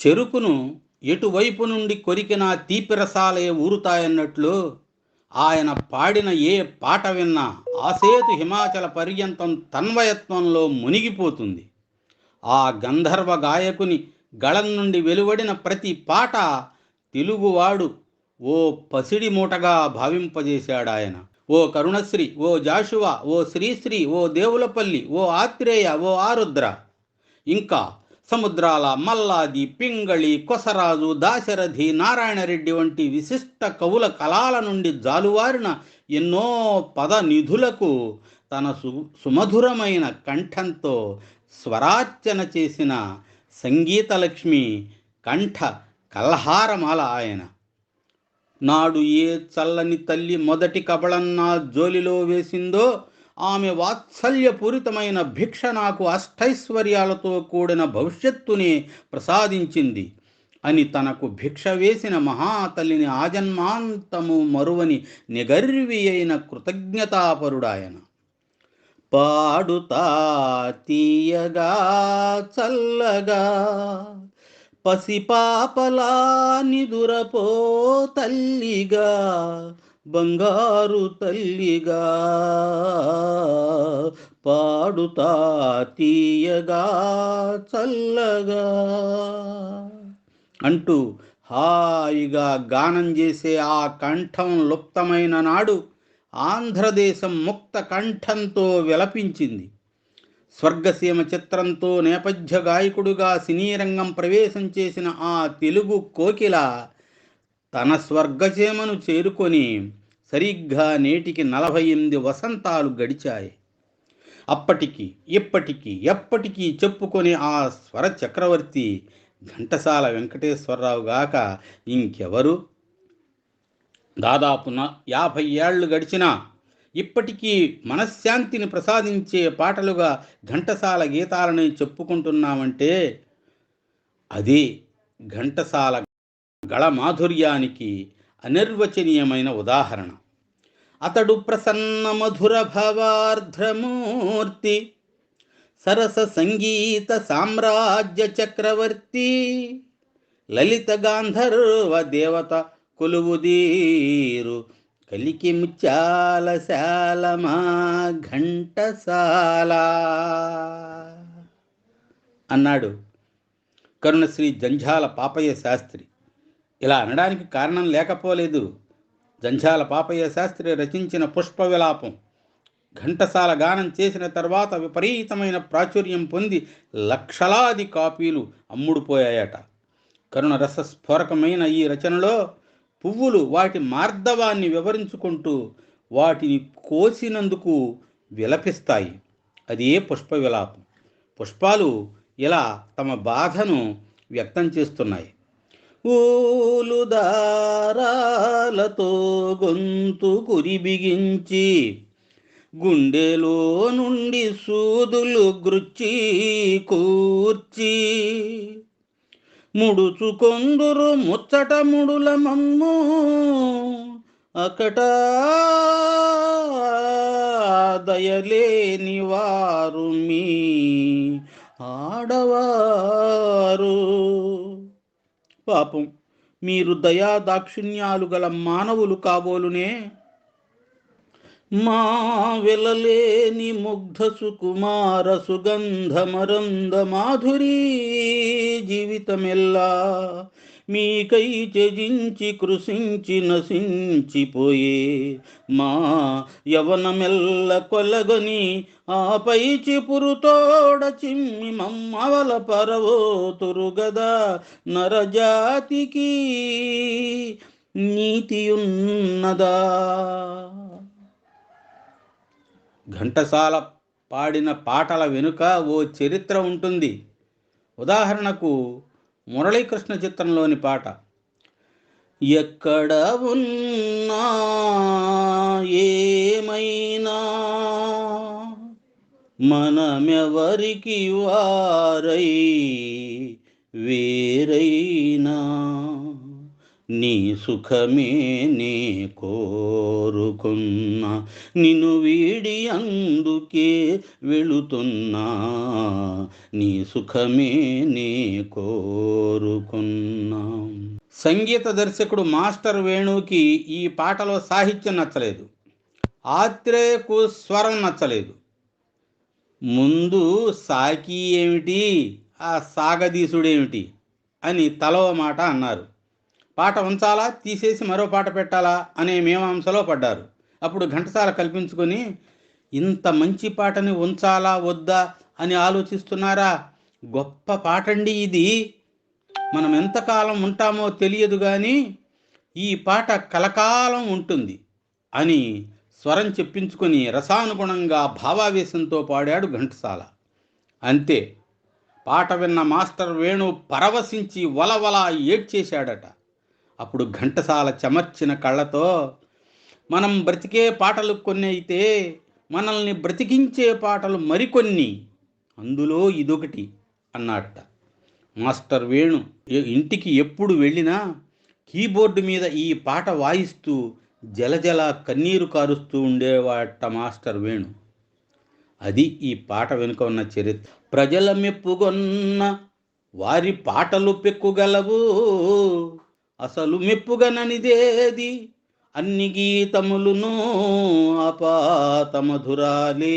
చెరుకును ఎటువైపు నుండి కొరికినా తీపిరసాలే ఊరుతాయన్నట్లు ఆయన పాడిన ఏ పాట విన్నా ఆసేతు హిమాచల పర్యంతం తన్వయత్వంలో మునిగిపోతుంది. ఆ గంధర్వ గాయకుని గళం నుండి వెలువడిన ప్రతి పాట తెలుగువాడు ఓ పసిడి మూటగా భావింపజేశాడు ఆయన ఓ కరుణశ్రీ ఓ జాషువా ఓ శ్రీశ్రీ ఓ దేవులపల్లి ఓ ఆత్రేయ ఓ ఆరుద్ర. ఇంకా సముద్రాల మల్లాది పింగళి కొసరాజు దాశరథి నారాయణరెడ్డి వంటి విశిష్ట కవుల కళాల నుండి జాలువారిన ఎన్నో పద నిధులకు తన సు సుమధురమైన కంఠంతో స్వరార్చన చేసిన సంగీతలక్ష్మి కంఠ కల్హారమాల ఆయన. నాడు ఏ చల్లని తల్లి మొదటి కబళన్నా జోలిలో వేసిందో ఆమె వాత్సల్యపూరితమైన భిక్ష నాకు అష్టైశ్వర్యాలతో కూడిన భవిష్యత్తుని ప్రసాదించింది. అని తనకు భిక్ష వేసిన మహాతల్లిని ఆజన్మాంతము మరువని నిగర్వి అయిన కృతజ్ఞతాపరుడాయన. పాడుతా తీయగా చల్లగా పసిపాపలా నిదురపో తల్లిగా బంగారు తల్లిగా పాడుతా తీయగా చల్లగా. అంటూ హాయిగా గానం చేసే ఆ కంఠం లుప్తమైన నాడు ఆంధ్రదేశం ముక్త కంఠంతో విలపించింది. స్వర్గసీమ చిత్రంతో నేపథ్య గాయకుడుగా సినీ రంగం ప్రవేశం చేసిన ఆ తెలుగు కోకిల తన స్వర్గసీమను చేరుకొని సరిగ్గా నేటికి నలభై ఎనిమిది వసంతాలు గడిచాయి. అప్పటికి ఇప్పటికి ఎప్పటికీ చెప్పుకొని ఆ స్వర చక్రవర్తి ఘంటసాల వెంకటేశ్వరరావు గాక ఇంకెవరు? దాదాపు యాభై ఏళ్ళు గడిచినా ఇప్పటికీ మనశ్శాంతిని ప్రసాదించే పాటలుగా ఘంటసాల గీతాలని చెప్పుకుంటున్నామంటే అది ఘంటసాల గళమాధుర్యానికి అనిర్వచనీయమైన ఉదాహరణ. అతడు ప్రసన్న మధుర భవార్ధ్రమూర్తి సరస సంగీత సామ్రాజ్య చక్రవర్తి లలిత గాంధర్వ దేవత కొలువుదీరు కలికి ముత్యాల శాలమా ఘంటసాల అన్నాడు. కరుణశ్రీ జంఝాల పాపయ్య శాస్త్రి. ఇలా అనడానికి కారణం లేకపోలేదు. జంఝాల పాపయ్య శాస్త్రి రచించిన పుష్ప విలాపం. ఘంటసాల గానం చేసిన తర్వాత విపరీతమైన ప్రాచుర్యం పొంది లక్షలాది కాపీలు అమ్ముడుపోయాయట కరుణ రసస్ఫోరకమైన ఈ రచనలో పువ్వులు వాటి మార్దవాన్ని వివరించుకుంటూ వాటిని కోసినందుకు విలపిస్తాయి. అదే పుష్ప విలాపం. పుష్పాలు ఇలా తమ బాధను వ్యక్తం చేస్తున్నాయి. ఊలు దారాలతో గొంతు కురి బిగించి గుండెలో నుండి సూదులు గృచ్చి కూర్చి ముడుచుకొందురు ముచ్చట ముడుల మమ్ము అకట దయలేని వారు మీ ఆడవారు. పాపం. మీరు దయా దాక్షిణ్యాలు గల మానవులు కాబోలునే. మా వెలలేని ముగ్ధ సుకుమార సుగంధమరంద మాధురీ జీవితమెల్లా. మీకై త్యజించి కృషించి నశించిపోయే మా యవనమెల్ల కొలగని ఆపై చిపురుతోడ చిమ్మి మమ్మవల పరవోతురుగదా నరజాతికి నీతియున్నదా. ఘంటసాల పాడిన పాటల వెనుక ఓ చరిత్ర ఉంటుంది. ఉదాహరణకు మురళీకృష్ణ చిత్రంలోని పాట. ఎక్కడ ఉన్నా ఏమైనా మనమెవరికి వారై వేరైనా? నీ సుఖమే నే కోరుకున్నా నిన్ను వీడి అందుకే వెళుతున్నా. నీ సుఖమే నే కోరుకున్నా. సంగీత దర్శకుడు మాస్టర్ వేణుకి ఈ పాటలో సాహిత్యం నచ్చలేదు. ఆత్రేయకు స్వరం నచ్చలేదు. ముందు సాకి ఏమిటి? ఆ సాగదీసుడేమిటి? అని తలవ మాట అన్నారు. పాట ఉంచాలా? తీసేసి మరో పాట పెట్టాలా? అనే మీమాంసలో పడ్డారు. అప్పుడు ఘంటసాల కల్పించుకొని ఇంత మంచి పాటని ఉంచాలా? వద్దా? అని ఆలోచిస్తున్నారా? గొప్ప పాటండి ఇది. మనం ఎంతకాలం ఉంటామో తెలియదు కానీ ఈ పాట కలకాలం ఉంటుంది అని స్వరం చెప్పించుకొని రసానుగుణంగా భావావేశంతో పాడాడు ఘంటసాల. అంతే పాట విన్న మాస్టర్ వేణు పరవశించి వలవల ఏడ్చేశాడట. అప్పుడు ఘంటసాల చెమర్చిన కళ్ళతో మనం బ్రతికే పాటలు కొన్ని అయితే మనల్ని బ్రతికించే పాటలు మరికొన్ని అందులో ఇదొకటి అన్నాడట. మాస్టర్ వేణు ఇంటికి ఎప్పుడు వెళ్ళినా కీబోర్డు మీద ఈ పాట వాయిస్తూ జలజల కన్నీరు కారుస్తూ ఉండేవాట మాస్టర్ వేణు. అది ఈ పాట వెనుక ఉన్న చరిత్ర. ప్రజల మెప్పుగొన్న వారి పాటలు పెక్కుగలవు. అసలు మెప్పుగననిదేది? అన్ని గీతములును అపాత మధురాలే.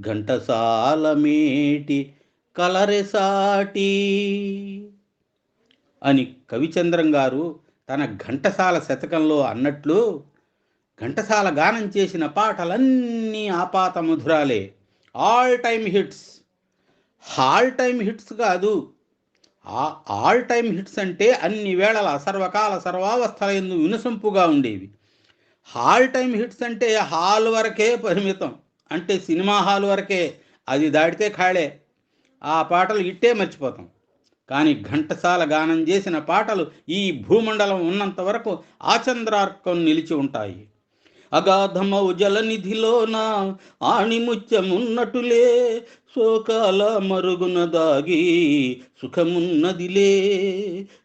ఘంటసాల కలరెసాటి అని కవిచంద్రం గారు తన ఘంటసాల శతకంలో అన్నట్లు ఘంటసాల గానం చేసిన పాటలన్నీ ఆపాత మధురాలే all time hits hall time hits కాదు ఆల్ టైమ్ హిట్స్ అంటే అన్ని వేళల సర్వకాల సర్వావస్థల ఎందు వినసొంపుగా ఉండేవి. హాల్ టైమ్ హిట్స్ అంటే హాల్ వరకే పరిమితం. అంటే సినిమా హాల్ వరకే. అది దాటితే ఖాళే. ఆ పాటలు ఇట్టే మర్చిపోతాం. కానీ ఘంటసాల గానం చేసిన పాటలు ఈ భూమండలం ఉన్నంత వరకు ఆచంద్రార్కం నిలిచి ఉంటాయి. అగాధమౌ జలనిధిలోన ఆణిముత్యమున్నటులే శోకాల మరుగున దాగి సుఖమున్నదిలే.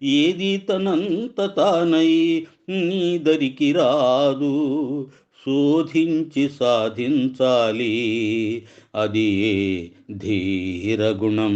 ఏది తనంత తానై నీ దరికి రాదు శోధించి సాధించాలి. అది ధీరగుణం.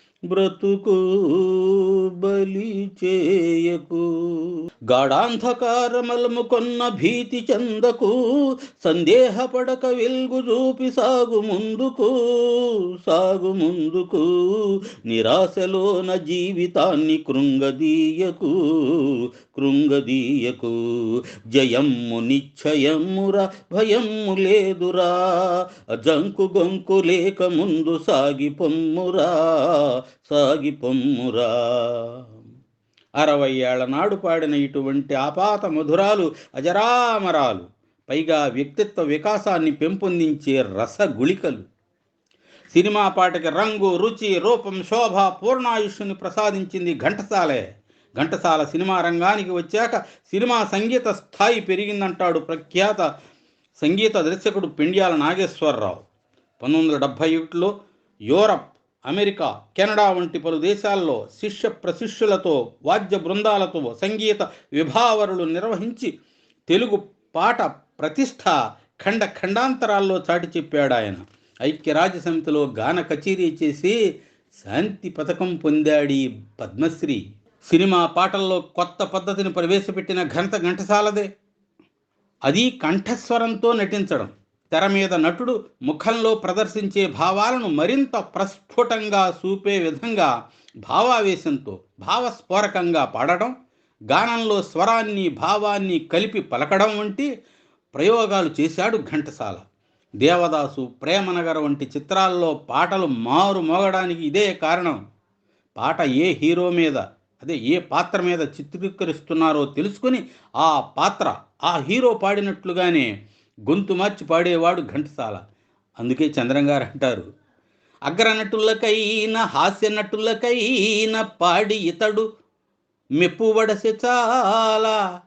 బ్రతుకు బలి చేయకు. గాఢాంధకారమలము కొన్న భీతి చెందకు. సందేహపడక వెలుగు చూపి సాగు ముందుకు సాగు ముందుకు. నిరాశలోన జీవితాన్ని కృంగదీయకు. కృంగదీయకు. జయమ్ము నిశ్చయమ్మురా భయమ్ము లేదురా. జంకు గొంకు లేక ముందు సాగి పొమ్మురా సాగి పొమ్మురా. అరవై ఏళ్ళ నాడు పాడిన ఇటువంటి ఆపాత మధురాలు అజరామరాలు పైగా వ్యక్తిత్వ వికాసాన్ని పెంపొందించే రసగుళికలు. సినిమా పాటకి రంగు రుచి రూపం శోభ పూర్ణాయుష్ని ప్రసాదించింది ఘంటసాలే. ఘంటసాల సినిమా రంగానికి వచ్చాక సినిమా సంగీత స్థాయి పెరిగిందంటాడు ప్రఖ్యాత సంగీత దర్శకుడు పెండ్యాల నాగేశ్వరరావు. పంతొమ్మిది వందల డెబ్భై ఒకటిలో యూరప్ అమెరికా కెనడా వంటి పలు దేశాల్లో శిష్య ప్రశిష్యులతో వాద్య బృందాలతో సంగీత విభావరులు నిర్వహించి తెలుగు పాట ప్రతిష్ట ఖండ ఖండాంతరాల్లో చాటి చెప్పాడు ఆయన. ఐక్యరాజ్య సమితిలో గాన కచేరీ చేసి శాంతి పథకం పొందాడి పద్మశ్రీ. సినిమా పాటల్లో కొత్త పద్ధతిని ప్రవేశపెట్టిన ఘనత ఘంటసాలదే. అది కంఠస్వరంతో నటించడం తెర మీద నటుడు ముఖంలో ప్రదర్శించే భావాలను మరింత ప్రస్ఫుటంగా చూపే విధంగా భావావేశంతో భావస్ఫోరకంగా పాడడం గానంలో స్వరాన్ని భావాన్ని కలిపి పలకడం వంటి ప్రయోగాలు చేశాడు ఘంటసాల. దేవదాసు ప్రేమనగర్ వంటి చిత్రాల్లో పాటలు మారు మోగడానికి ఇదే కారణం. పాట ఏ హీరో మీద అదే ఏ పాత్ర మీద చిత్రీకరిస్తున్నారో తెలుసుకొని ఆ పాత్ర ఆ హీరో పాడినట్లుగానే గొంతు మార్చి పాడేవాడు ఘంటసాల. అందుకే చంద్రంగారు అంటారు అగ్రనటులకైన హాస్య నటులకైన పాడి ఇతడు మెప్పువడసె చాలా.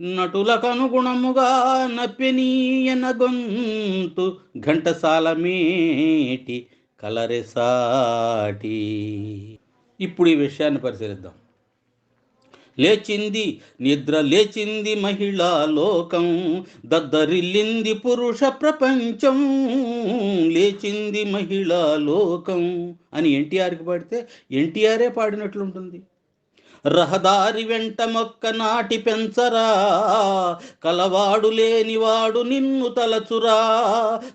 నటులకనుగుణముగా నప్పెనీయన గొంతు ఘంటసాల మేటి కలరెసాటి ఇప్పుడు ఈ విషయాన్ని పరిశీలిద్దాం. లేచింది నిద్ర లేచింది మహిళా లోకం దద్దరిల్లింది పురుష ప్రపంచం. లేచింది మహిళా లోకం అని ఎన్టీఆర్కి పాడితే ఎన్టీఆరే పాడినట్లుంటుంది. రహదారి వెంట మొక్క నాటి పెంచరా. కలవాడు లేనివాడు నిన్ను తలచురా.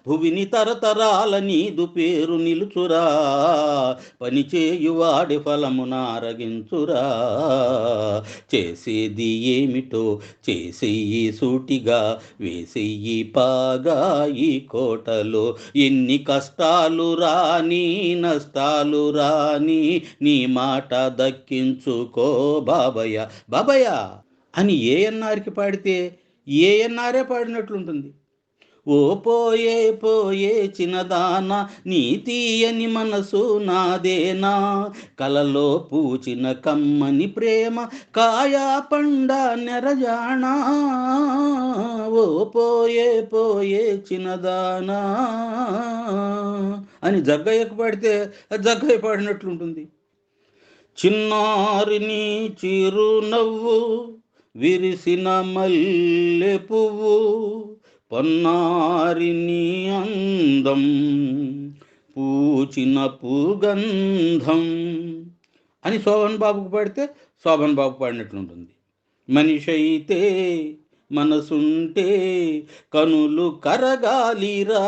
భువిని తరతరాల నీదు పేరు నిలుచురా. పనిచేయువాడి ఫలమునారగించురా చేసేది ఏమిటో చేసేయి సూటిగా వేసేయి పాగా ఈ కోటలో. ఎన్ని కష్టాలు రాని నష్టాలు రాని నీ మాట దక్కించుకో. బాబయ్య బాబయ్య అని ఏఎన్ఆర్కి పాడితే ఏఎన్ఆరే పాడినట్లుంటుంది. ఓ పోయే పోయే చిన్నదాన నీ తీయని మనసు నాదేనా? కలలో పూచిన కమ్మని ప్రేమ కాయా పండ నెరజానా? ఓ పోయే పోయే చిన్నదానా అని జగ్గయ్యకు పాడితే జగ్గయ్య పాడినట్లుంటుంది. చిన్నారిని చిరునవ్వు విరిసిన మల్లె పువ్వు పొన్నారిని అందం పూచిన పూగంధం అని శోభన్ బాబుకు పాడితే శోభన్ బాబు పాడినట్లుంటుంది. మనిషి అయితే మనసుంటే కనులు కరగాలిరా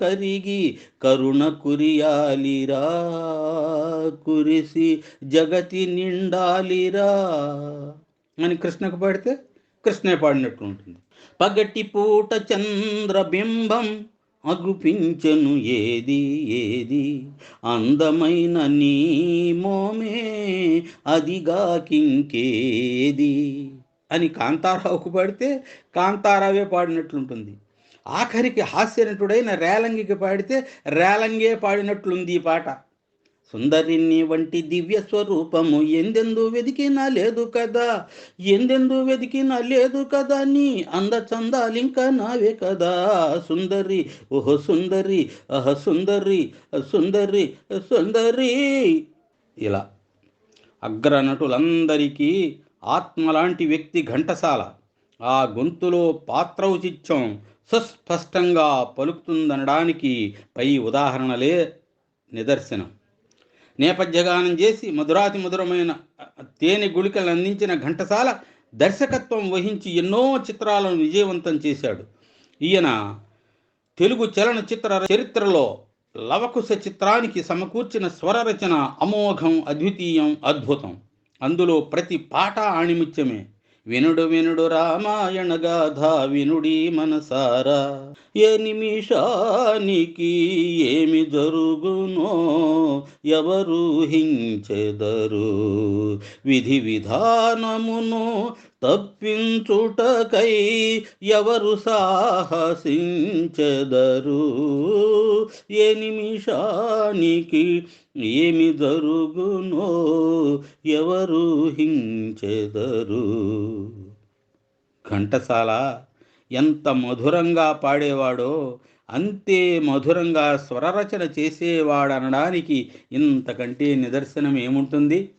కరిగి కరుణ కురియాలిరా కురిసి జగతి నిండాలిరా అని కృష్ణకు పాడితే కృష్ణే పాడినట్టు ఉంటుంది. పగటి పూట చంద్రబింబం అగుపించను ఏది ఏది? అందమైన నీ మోమే అదిగాకింకేది అని కాంతారావుకు పాడితే కాంతారావే పాడినట్లుంటుంది. ఆఖరికి హాస్యనటుడైన రేలంగికి పాడితే రేలంగే పాడినట్లుంది ఈ పాట. సుందరిని వంటి దివ్య స్వరూపము ఎందెందు వెతికినా లేదు కదా ఎందెందు వెతికినా లేదు కదా నీ అంద చందాలింకా నావే కదా. సుందరి ఓహో సుందరి అహ సుందరి సుందరి సుందరి ఇలా అగ్రనటులందరికీ ఆత్మలాంటి వ్యక్తి ఘంటసాల. ఆ గొంతులో పాత్రౌచిత్యం సుస్పష్టంగా పలుకుతుందనడానికి పై ఉదాహరణలే నిదర్శనం. నేపథ్యగానం చేసి మధురాతి మధురమైన తేనె గుళికలు అందించిన ఘంటసాల దర్శకత్వం వహించి ఎన్నో చిత్రాలను విజయవంతం చేశాడు. ఈయన తెలుగు చలనచిత్ర చరిత్రలో లవకుశ చిత్రానికి సమకూర్చిన స్వర రచన అమోఘం అద్వితీయం అద్భుతం. అందులో ప్రతి పాట ఆణిముత్యమే. వినుడు వినుడు రామాయణ గాథ వినుడి మనసారా. ఏ నిమిషానికి ఏమి జరుగునో ఎవరు హించెదరు విధి విధానమును తప్పించుటకై ఎవరు సాహసించెదరు? ఏ నిమిషానికి ఏమి జరుగునో ఎవరు హించెదరు? ఘంటసాల ఎంత మధురంగా పాడేవాడో అంతే మధురంగా స్వరరచన చేసేవాడనడానికి ఇంతకంటే నిదర్శనం ఏముంటుంది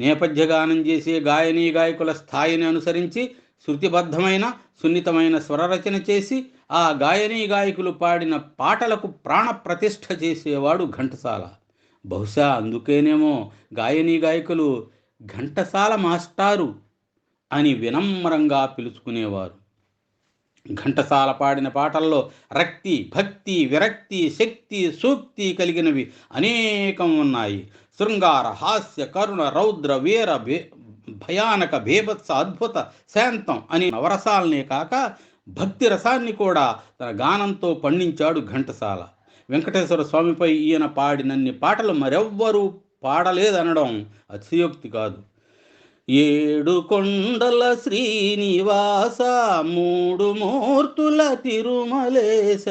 నేపథ్యగానం చేసే గాయనీ గాయకుల స్థాయిని అనుసరించి శృతిబద్ధమైన సున్నితమైన స్వరరచన చేసి ఆ గాయనీ గాయకులు పాడిన పాటలకు ప్రాణ ప్రతిష్ఠ చేసేవాడు ఘంటసాల. బహుశా అందుకేనేమో గాయనీ గాయకులు ఘంటసాల మాస్టారు అని వినమ్రంగా పిలుచుకునేవారు. ఘంటసాల పాడిన పాటల్లో రక్తి భక్తి విరక్తి శక్తి సూక్తి కలిగినవి అనేకం ఉన్నాయి. శృంగార హాస్య కరుణ రౌద్ర వీర భే భయానక భీభత్స అద్భుత శాంతం అని నవరసాలనే కాక భక్తి రసాన్ని కూడా తన గానంతో పండించాడు ఘంటసాల. వెంకటేశ్వర స్వామిపై ఈయన పాడినన్ని పాటలు మరెవ్వరూ పాడలేదనడం అతిశయోక్తి కాదు. ఏడు కొండల శ్రీనివాస మూడు మూర్తుల తిరుమలేశ.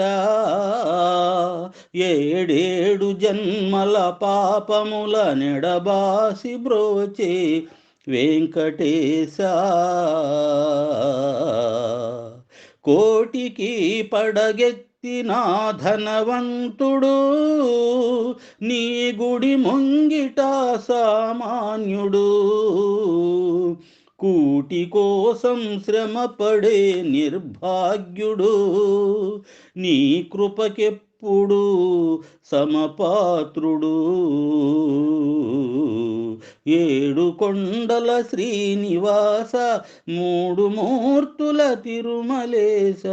ఏడేడు జన్మల పాపముల నెడబాసి బ్రోచే వెంకటేశ. కోటికి పడగెత్తిన ధనవంతుడు నీ గుడి ముంగిట సామాన్యుడు. కూటి కోసం శ్రమపడే నిర్భాగ్యుడు. నీ కృపకెప్పుడు సమపాత్రుడు. ఏడు కొండల శ్రీనివాస మూడు మూర్తుల తిరుమలేశ.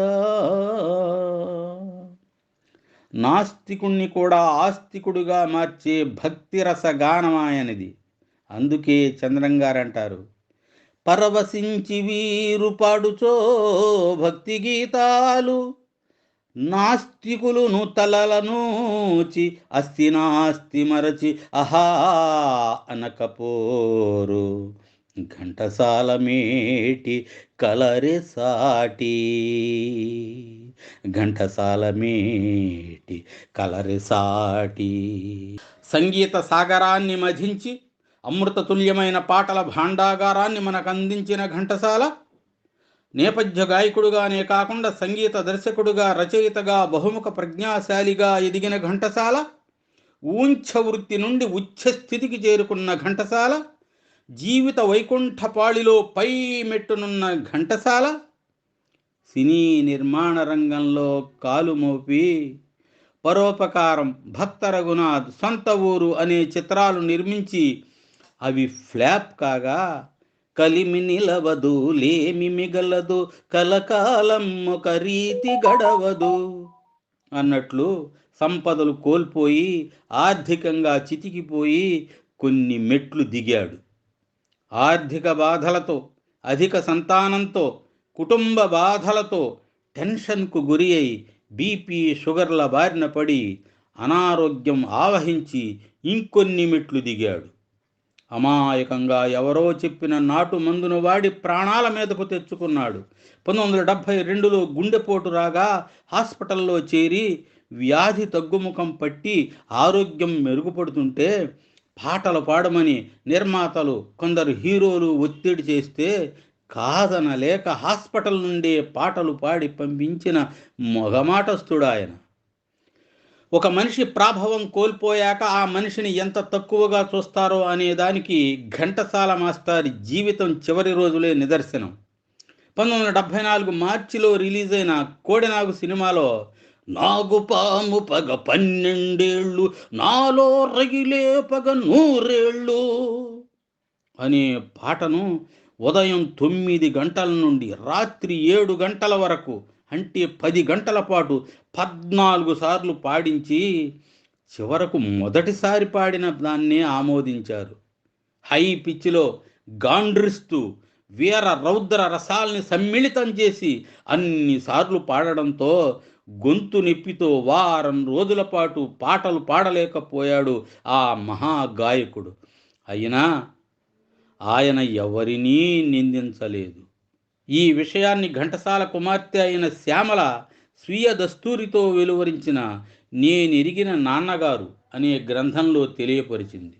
నాస్తికుణ్ణి కూడా ఆస్తికుడుగా మార్చే భక్తి రస అందుకే చంద్రం పరవశించి వీరు పాడుచో భక్తి గీతాలు నాస్తికులును తలలనూచి అస్తి నాస్తి మరచి అహా అనకపోరు. ఘంటసాల మేటి కలరి సాటి. ఘంటసాల మేటి కలరి సాటి. సంగీత సాగరాన్ని మధించి అమృతతుల్యమైన పాటల భాండాగారాన్ని మనకు అందించిన ఘంటసాల నేపథ్య గాయకుడుగానే కాకుండా సంగీత దర్శకుడుగా రచయితగా బహుముఖ ప్రజ్ఞాశాలిగా ఎదిగిన ఘంటసాల ఊంఛ వృత్తి నుండి ఉచ్ఛ స్థితికి చేరుకున్న ఘంటసాల జీవిత వైకుంఠపాళిలో పై మెట్టునున్న ఘంటసాల సినీ నిర్మాణ రంగంలో కాలు మోపి పరోపకారం భక్త రఘునాథ్ సొంత ఊరు అనే చిత్రాలు నిర్మించి అవి ఫ్లాప్ కాగా కలిమి నిలవదు లేమి మిగలదు కలకాలం ఒక రీతి గడవదు. అన్నట్లు సంపదలు కోల్పోయి ఆర్థికంగా చితికిపోయి కొన్ని మెట్లు దిగాడు. ఆర్థిక బాధలతో అధిక సంతానంతో కుటుంబ బాధలతో టెన్షన్కు గురి అయి బీపీ షుగర్ల బారిన పడి అనారోగ్యం ఆవహించి ఇంకొన్ని మెట్లు దిగాడు. అమాయకంగా ఎవరో చెప్పిన నాటు మందును వాడి ప్రాణాల మీదకు తెచ్చుకున్నాడు. పంతొమ్మిది వందల డెబ్భై రెండులో గుండెపోటు రాగా హాస్పిటల్లో చేరి వ్యాధి తగ్గుముఖం పట్టి ఆరోగ్యం మెరుగుపడుతుంటే పాటలు పాడమని నిర్మాతలు కొందరు హీరోలు ఒత్తిడి చేస్తే కాదనలేక హాస్పిటల్ నుండే పాటలు పాడి పంపించిన మొగమాటస్తుడు ఆయన. ఒక మనిషి ప్రాభవం కోల్పోయాక ఆ మనిషిని ఎంత తక్కువగా చూస్తారో అనే దానికి ఘంటసాల మాస్టారి జీవితం చివరి రోజులే నిదర్శనం. పంతొమ్మిది వందల డెబ్భై నాలుగు మార్చిలో రిలీజ్ అయిన కోడెనాగు సినిమాలో నాగుపాము పగ పన్నెండేళ్ళు నాలో రగిలే పగ నూరేళ్ళు అనే పాటను ఉదయం తొమ్మిది గంటల నుండి రాత్రి ఏడు గంటల వరకు అంటే పది గంటల పాటు పద్నాలుగు సార్లు పాడించి చివరకు మొదటిసారి పాడిన దాన్నే ఆమోదించారు. హై పిచ్చిలో గాండ్రిస్తూ వీర రౌద్ర రసాల్ని సమ్మిళితం చేసి అన్నిసార్లు పాడడంతో గొంతు నొప్పితో వారం రోజుల పాటు పాటలు పాడలేకపోయాడు ఆ మహాగాయకుడు. అయినా ఆయన ఎవరినీ నిందించలేదు. ఈ విషయాన్ని ఘంటసాల కుమార్తె అయిన శ్యామల స్వీయ దస్తూరితో వెలువరించిన నేనెరిగిన నాన్నగారు అనే గ్రంథంలో తెలియపరిచింది.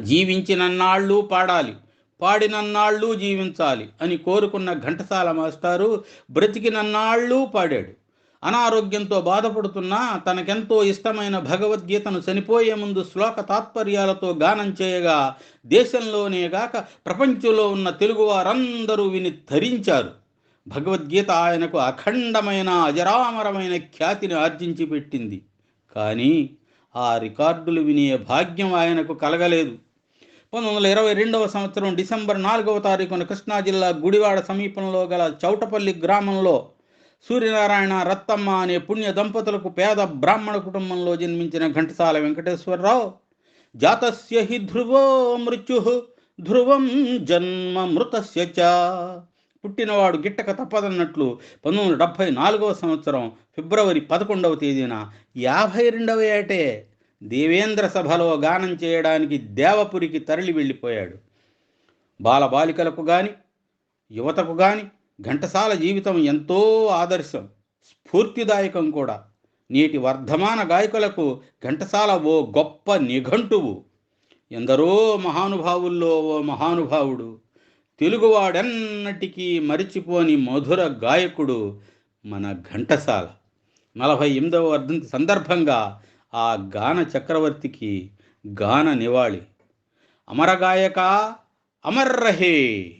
జీవించినన్నాళ్ళు పాడాలి పాడినన్నాళ్ళు జీవించాలి అని కోరుకున్న ఘంటసాల మాస్టారు బ్రతికినన్నాళ్ళు పాడాడు. అనారోగ్యంతో బాధపడుతున్నా తనకెంతో ఇష్టమైన భగవద్గీతను చనిపోయే ముందు శ్లోక తాత్పర్యాలతో గానం చేయగా దేశంలోనే గాక ప్రపంచంలో ఉన్న తెలుగు వారందరూ విని ధరించారు భగవద్గీత ఆయనకు అఖండమైన అజరామరమైన ఖ్యాతిని ఆర్జించి పెట్టింది. కానీ ఆ రికార్డులు వినే భాగ్యం ఆయనకు కలగలేదు. పంతొమ్మిది వందల ఇరవై రెండవ సంవత్సరం డిసెంబర్ నాలుగవ తారీఖున కృష్ణా జిల్లా గుడివాడ సమీపంలో గల చౌటపల్లి గ్రామంలో సూర్యనారాయణ రత్తమ్మ అనే పుణ్య దంపతులకు పేద బ్రాహ్మణ కుటుంబంలో జన్మించిన ఘంటసాల వెంకటేశ్వరరావు జాతస్య హి ధ్రువో మృత్యు ధ్రువం జన్మ మృతస్య చ. పుట్టినవాడు గిట్టక తప్పదన్నట్లు పంతొమ్మిది వందల డెబ్భై నాలుగవ సంవత్సరం ఫిబ్రవరి పదకొండవ తేదీన యాభై రెండవ ఏటే దేవేంద్ర సభలో గానం చేయడానికి దేవపురికి తరలి వెళ్ళిపోయాడు. బాలబాలికలకు కానీ యువతకు గాని ఘంటసాల జీవితం ఎంతో ఆదర్శం స్ఫూర్తిదాయకం కూడా. నేటి వర్ధమాన గాయకులకు ఘంటసాల ఓ గొప్ప నిఘంటువు. ఎందరో మహానుభావుల్లో ఓ మహానుభావుడు తెలుగువాడెన్నటికీ మరిచిపోని మధుర గాయకుడు మన ఘంటసాల. నలభై ఎనిమిదవ వర్ధంతి సందర్భంగా ఆ గాన చక్రవర్తికి గాన నివాళి. అమరగాయక అమర్ అమర్రహే